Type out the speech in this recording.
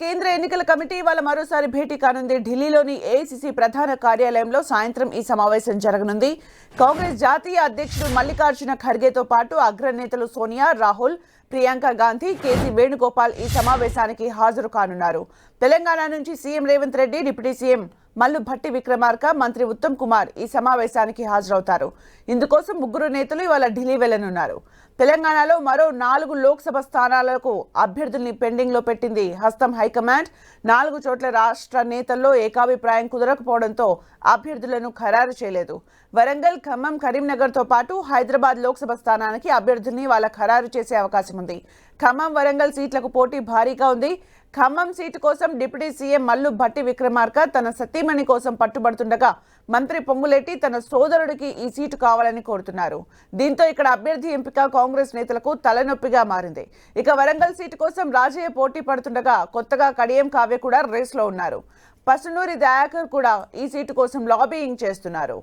కేంద్ర ఎన్నికల కమిటీ ఇవాళ మరోసారి భేటీ కానుంది. ఢిల్లీలోని ఏఐసిసి ప్రధాన కార్యాలయంలో సాయంత్రం ఈ సమావేశం జరగనుంది. కాంగ్రెస్ జాతీయ అధ్యక్షుడు మల్లికార్జున ఖర్గేతో పాటు అగ్రనేతలు సోనియా రాహుల్ ప్రియాంక గాంధీ కేసీ వేణుగోపాల్ ఈ సమావేశానికి హాజరు కానున్నారు. తెలంగాణ నుంచి CM Revanth Reddy deputy CM Mallu Bhatti Vikramarka మంత్రి ఉత్తమ్ కుమార్ ఈ సమావేశానికి హాజరవుతారు. ఇందుకోసం ముగ్గురు నేతలు ఇవాళ ఢిల్లీ వెళ్ళనున్నారు తెలంగాణలో మరో నాలుగు లోక్సభ స్థానాలకు అభ్యర్థుల్ని పెండింగ్లో పెట్టింది హస్తం హైకమాండ్. నాలుగు చోట్ల రాష్ట్ర నేతల్లో ఏకాభిప్రాయం కుదరకపోవడంతో అభ్యర్థులను ఖరారు చేయలేదు. వరంగల్ ఖమ్మం కరీంనగర్తో పాటు హైదరాబాద్ లోక్సభ స్థానానికి అభ్యర్థుల్ని వాళ్ళ ఖరారు చేసే అవకాశం ఉంది ఖమ్మం వరంగల్ సీట్లకు పోటీ భారీగా ఉంది. ఖమ్మం సీటు కోసం డిప్యూటీ సీఎం మల్లు భట్టి విక్రమార్క తన సతీమణి కోసం పట్టుబడుతుండగా మంత్రి పొంగులేటి తన సోదరుడికి ఈ సీటు కావాలని కోరుతున్నారు. దీంతో ఇక్కడ అభ్యర్థి ఎంపిక కాంగ్రెస్ నేతలకు తలనొప్పిగా మారింది. ఇక వరంగల్ సీటు కోసం రాజయ్య పోటీ పడుతుండగా కొత్తగా కడియం కావ్య కూడా రేస్లో ఉన్నారు. పసునూరి దయాకర్ కూడా ఈ సీటు కోసం లాబీయింగ్ చేస్తున్నారు.